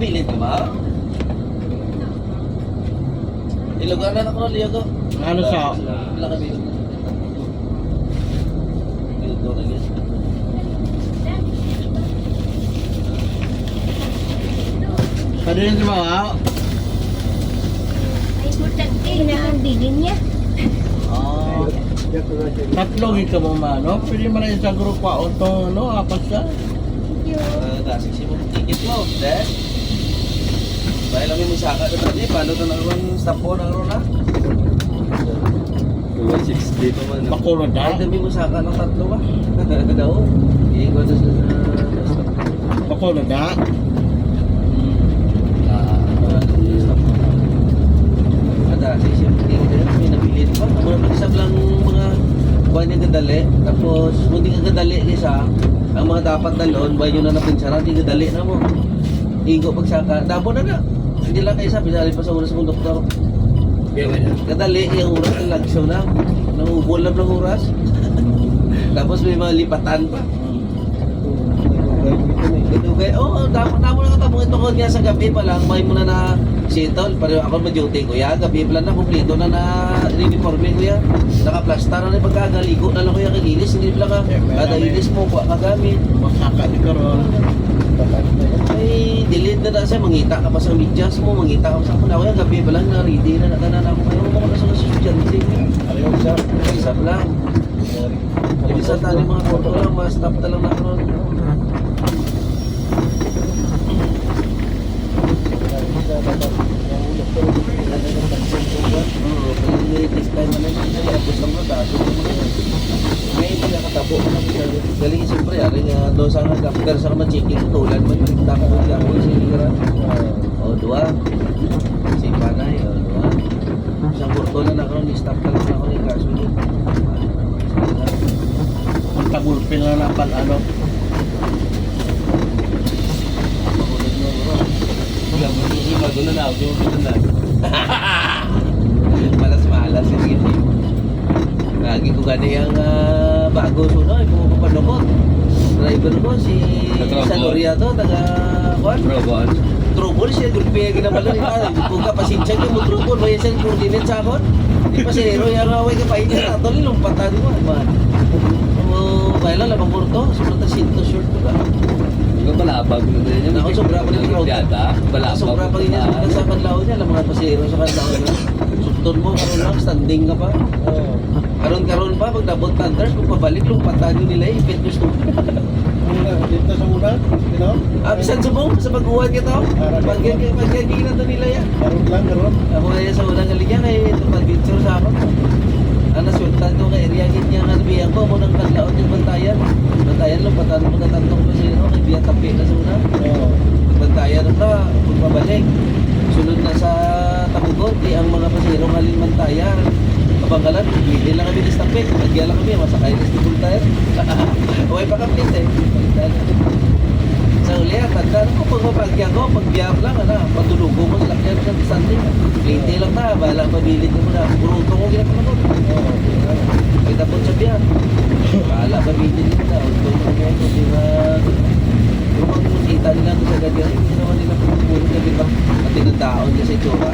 nakabilit ka ba? Iluganan ako ng liyago. Ano sa? Wala kabilit. Bilid ko na. Kadin sa mga. Ay, importante na ang bilin niya. Ah. Tatlong ika mo mano. Pwede mo na isang grupo auto, ano, apat siya. Thank you. Ah, Gasik si mo ticket mo. Dahil. Dahil lang yung saka na tadi. Paano ito na ang stop po na ron na? 260 pa man. Makulod Ay, ha. dami mo saka ng tatlo ba? Daw. Iikot na sa stop. Makulod ha. Ada, si siya may nabilit pa. Naman isa lang mga buwan niya gadali. Tapos kung di ka gadali isa, ang mga dapat dalon, buwan yun na napinsara, di gadali na mo. Igo pagsaka, dabo na na. Hindi lang kayo sabi, dali pa sa una sa kong doktor. Kadali yung oras ng lagsyaw na. Nangubol na ng oras. Tapos may mga lipatan pa. Ito kay oh, damo damo na katabo ito ko niya sa gabi pa lang may muna na settle pero ako ma-duty ko ya gabi pa lang na kumpleto na na uniforme ko ya naka-plaster na yung pagkagaligo na lang ko ya kagilis hindi pa lang ka kada ilis mo ko kagamit ay delete na siya mangita ka pa sa medyas mo mangita ka sa kuna ko ya gabi pa lang na ready na natanan ako kayo mo ko na sa estudyante Ayaw siya. isa pa lang Ibig sa tali mga photo lang, mas stop na lang na karon. Oo, may next time na lang, tapos lang na taso. May hindi nakatabo ka lang siya. Galing siyempre, ari nga, do sa nga doctor sa kama checking tulan, may maligta ko siya ako sa lingara. O, dua. Si Panay, o, dua. Isang kurto na karon, stop na lang ako ni kaso niya. Ang tagulpin na lang pal ano. Mahulog na, bro. Doon na na ako. Doon na. Lagi ko gani yung ah, bago suno, yung mga kapanukot. Driver ko, si Saloria to, taga, kuan, Bro, buwan. trouble siya, gulpi yung ginamalan ni Pala. Kung ka pasensya mo trouble, may isang coordinate sa akon. Di pa si Hero, yung away ka pa, hindi na ito, nilumpatan mo, man. So, kaya lang, labang kurto, sobrang sinto short ko ba? Ikaw balabag na din yun. Ako, sobra pa rin yung Yata. Balabag. Sobra pa rin yan sa kanlaw niya, alam mga pasero sa kanlaw niya. Sukton mo, karon lang, standing ka pa. Karon-karon pa, pag nabot thunders, kung pabalik, lumpatan nyo nila, ipit nyo stupid. Dito sa una, you? Ah, bisan subong, sa baguhan ka tao. Pagkaginan to nila yan. Karon lang, karon. Ako kaya sa unang galing kay ito pag-picture sa ako. Ang nasultan ko kay area git niya nga biyan ko, munang kanlaon yung bantayan. Bantayan lang, patan mo na tantong ko sino, kay biya tapi na sa una. Bantayan na, kung pabalik. Sunod na sa Tabugot, di ang mga pasero halin bantayan. Kabanggalan, hindi lang kami distapik. Nagya lang kami, masakay na sa tayo. Huwag pa complete eh. Sa uli, tanda ko pag mapagyan ko, pag biyam lang, ano, patulog mo sa lakyan sa distante. Late lang na, bahala mabilit mo na. Buruto ko ginagawa ko. May tapon sa biyam. Bahala mabilit mo na. Huwag mo na kaya ko, di ba? Yung mga kita nila ko sa gabi, ay, hindi naman nila pumupuro na di ba? Pati ng taon kasi tsura.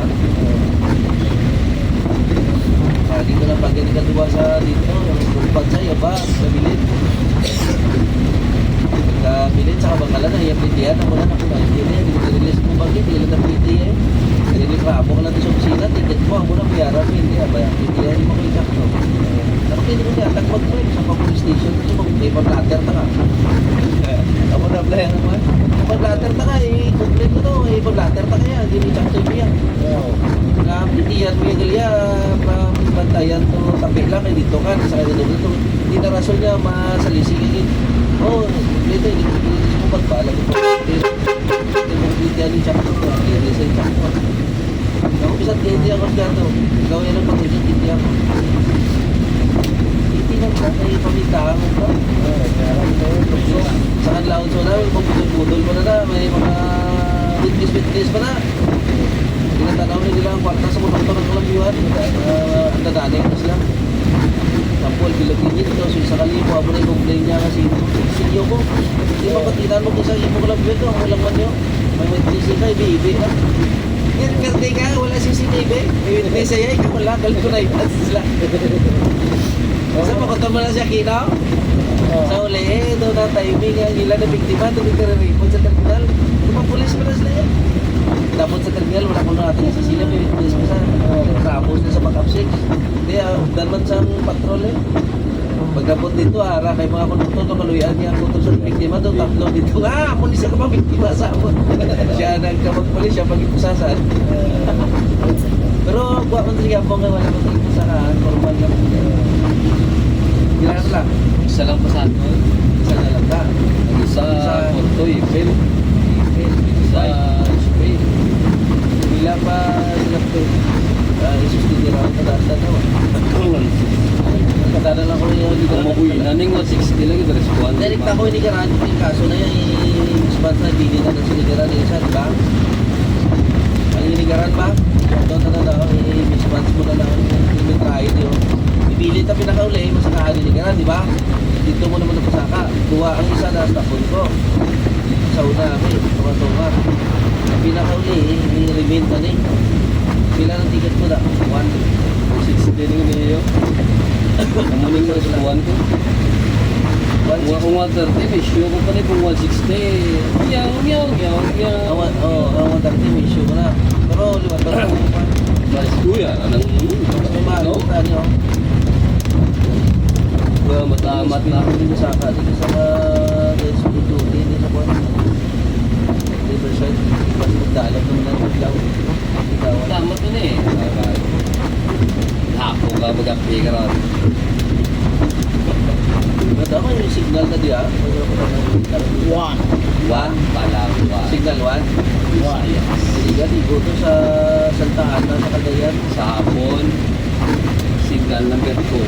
Ah, dito lang pag ganito duwa sa dito, yung pag sa'yo ba, mabilit. Kabilit sa kabangkalan na yung pitiyan, ako na ako na hindi na hindi ko release mo bagay, hindi lang na pitiyan. Kasi reklamo ko lang sa opisina, ticket mo, ako na bayaran mo, hindi ba, pitiyan mo kay Jack, no? Pero pwede ko niya, tagpag mo yun sa mga police station, kasi mag may pag-latter ta ka. Ako na playan naman. Pag-latter ta ka, eh, complain mo to, eh, pag-latter ta kaya, hindi ni Jack to yan. Oo. Nga, pitiyan mo yung galya, bantayan to, tapi lang, eh, dito ka, sa kanya dito, hindi na rason niya masalisig yun. Oo, dito, hindi ko hindi ko pagbalag ito. Hindi mo pitiyan ni Jack to, hindi sa Jack to. Ako, bisan hindi ako siya to. Ikaw yan ang pag-isip, hindi ako. Hindi lang sa kayo pamitahan mo pa. Oo, kaya lang ito, tukso. Sa kanlaon so na, pagpudol-pudol mo na na, may mga witness-witness pa na. Tinatanaw na nila ang kwarta sa mga ng kalambyuhan. Uh, ang dadanig na sila. Sampol, bilagigit ito. So, sa kalipo, abo na yung complain niya kasi sinyo ko. Di ba patinan mo kung sa imo kalambyuhan to, ang walang man nyo. May witness ka, ibibi ka. Yan, karte ka, wala CCTV. May siya, ikaw wala, galit ko na ipas sila. Sa pakotan mo na siya, Kino? Sa uli, eh, doon na timing, ang ilan na biktima, report sa terminal. Tumapulis mo na sila yan. Dapat sa terminal, wala ko na natin sa sila, may witness mo sa Ramos na sa backup 6. Hindi, ah, daman sa patrol eh. Pagkapot dito, ara, kay mga konduktor, tumaluyan niya ang motor sa biktima, doon tatlo dito, ah, pulis ka pa biktima sa ako. siya nagkamag-pulis, siya pag-ipusasan. Pero, buwan mo siya po nga wala mo ipusahan, formal lang. Kailangan lang, Isa lang pa sa atin. isa na lang ka. Isa Isa- Ipil. Isa Spain. Bila pa sila po, uh, isustinira ang kadasta na. Kadada lang ko yung ko mabuhay na ning 160 lang yung response. Direct ako yung kaso na yung spot na bili na ng sinigaran yung isa, di ba? Ang inigaran ba? Doon na na daw, i-response mo na lang yung trial yun. Ibili ta pinakauli, masakahan inigaran, di ba? Dito mo naman napasaka. Kuha ang isa na sa ko. Sa una kami, tumatunga. Ang pinakauli, i-remain ka ni. Pila ng ticket mo da? One. 160 lang niyo. Ang muling response ko. One Kung kung 130, may show ko pa rin kung 160. Meow, meow, meow, meow. Awan, oh, awan dati may issue mo na. Pero liwat ba mo pa? Mas kuya, anong may mahal no? no? nyo. Kuya, matamat na. Hindi sa saka, dito sa mga dito, dito sa Riverside, mas magdalap naman ng. Biglaw. Matamat na eh. Hapo ka mag-apply ka rin. Madama yung signal na diya. One. One? Palang one. Signal one? One. Hindi ka, di to sa Santa Ana, sa Cagayan. Sa hapon, signal number 2.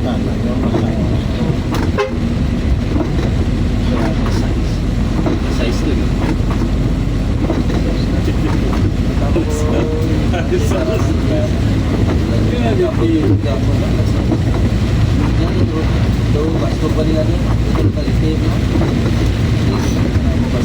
Tama, yung masaya. Size to yun.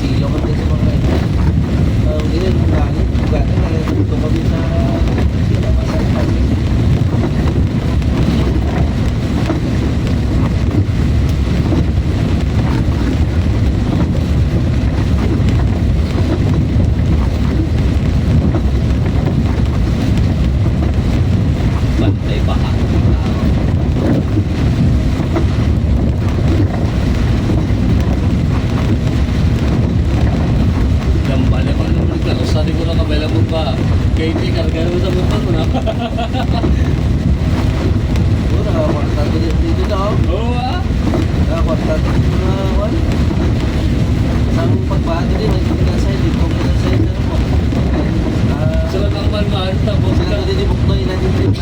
Silo ko din sa mga uh, hindi rin galit. Galit na rin ito kami sa sila masarap. Bantay pa ha. Gambale pa naman nagklaro. Sabi ko mo pa. KT, karga mo sa mukha mo na. Oo, nakakwarta din dito oh. Oo ah. Nakakwarta din mga one. Isang pagbato din, may pinasay, di ko pinasay na mo. Ah, Sila kang malmaan. Tapos sila ko din ni Buknoy na din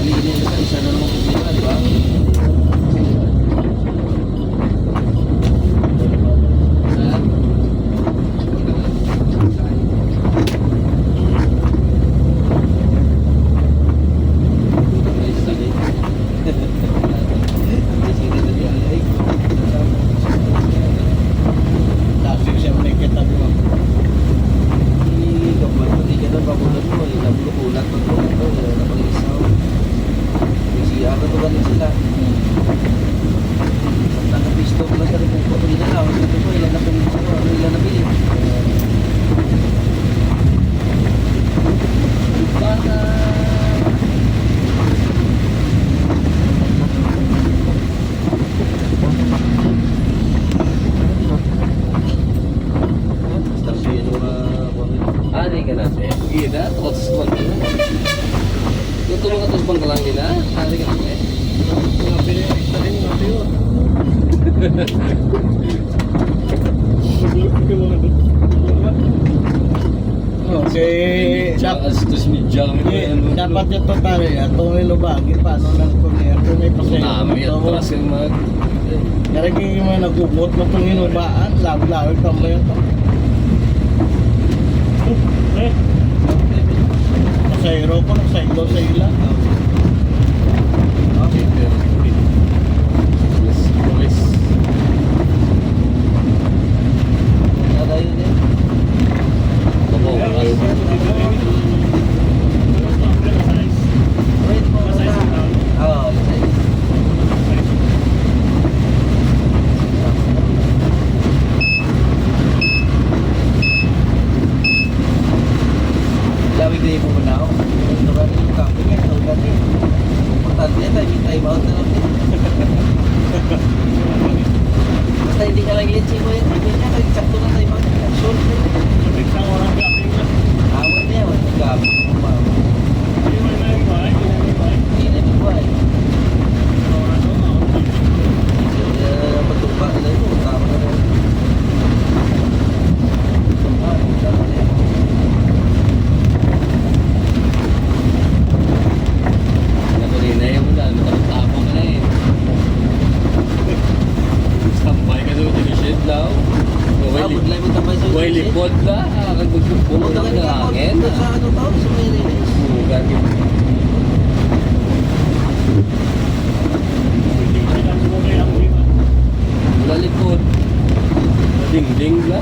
Paligid nila isa na naman problema, di ba? Kay dapat astos ni Jack. Ano, eh, ano, ano. Dapat yung eh. totari, atong lilubagi pa, no, lang ko niya, kung may pasaya. Nami, atras yung mga. Kaya kaya yung mga nagubot mo itong hinubaan, lag-lag, tambay ito. Pasayro ko, nagsaylo eh, sa ilang. Ah. lingla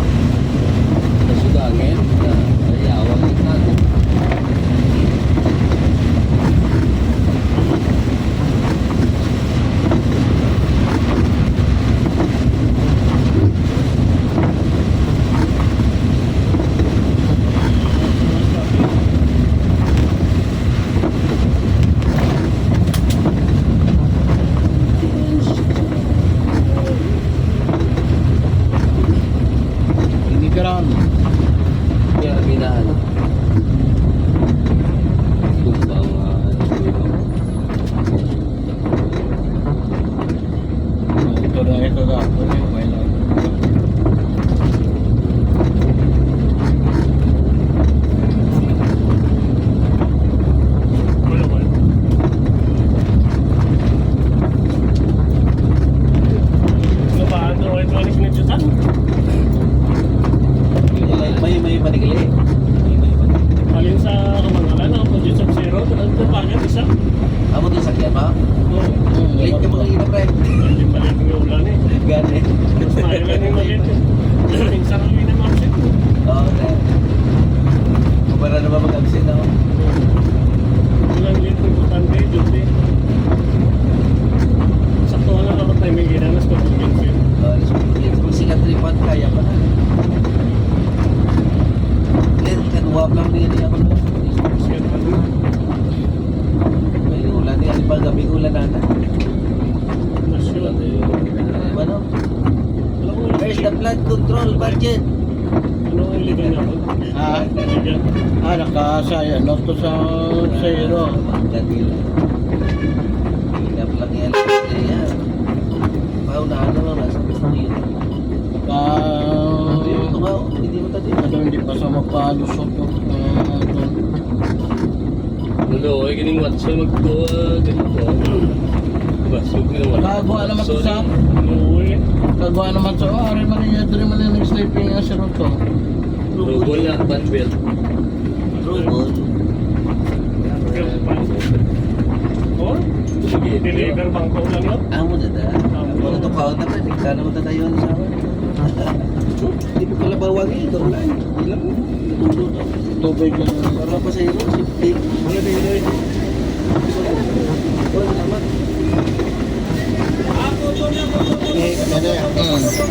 zero, ang tupangan, isa. Amo din sakyan ba? Oo. Late ka mga ina, pre. Hindi maliit ng ulan eh. Gani. Smile lang yung maliit eh. Minsan ang ina market. Oo, pre. Kumara naman mag-absent ako. Ilang liit ng butante, duty. Sakto nga lang ako tayo may ginanas ko kung minsan. Uh, kung sikat tripod, kaya pa na. Let, kanuwap lang din niya ako. Siya pa rin. May ulan niya, di ba gabi ulan na na. Nasyon. Ano? Alam mo, Where's the flood control budget? Ano ang ligan ako? Ah, Ligan. ah nakasaya, no, to sa zero. Ganila. Hinap lang yan. Kaya, paunahan naman nasa gusto yun. Baka, hindi mo tayo. ano, hindi pa sa mapalusot yung, ah. Ano, ay ganing watch na magkuha, ganito. Diba. Kagawa naman to sa, kagawa naman sa, oh, ari man niya, dari man niya nag-sleeping nga si Roto. Rubol na, bandbelt. Robot. Oh? Deliver bang ko lang yun? Amo na da. Amo na to kaon na pa. Sana mo tayo ano sa akin. Hindi ko pala bawagin. Ilang mo. Tulo to. Tubig lang. Para pa sa iyo. Wala na yun. Wala naman. Eh, ano yan? Hmm.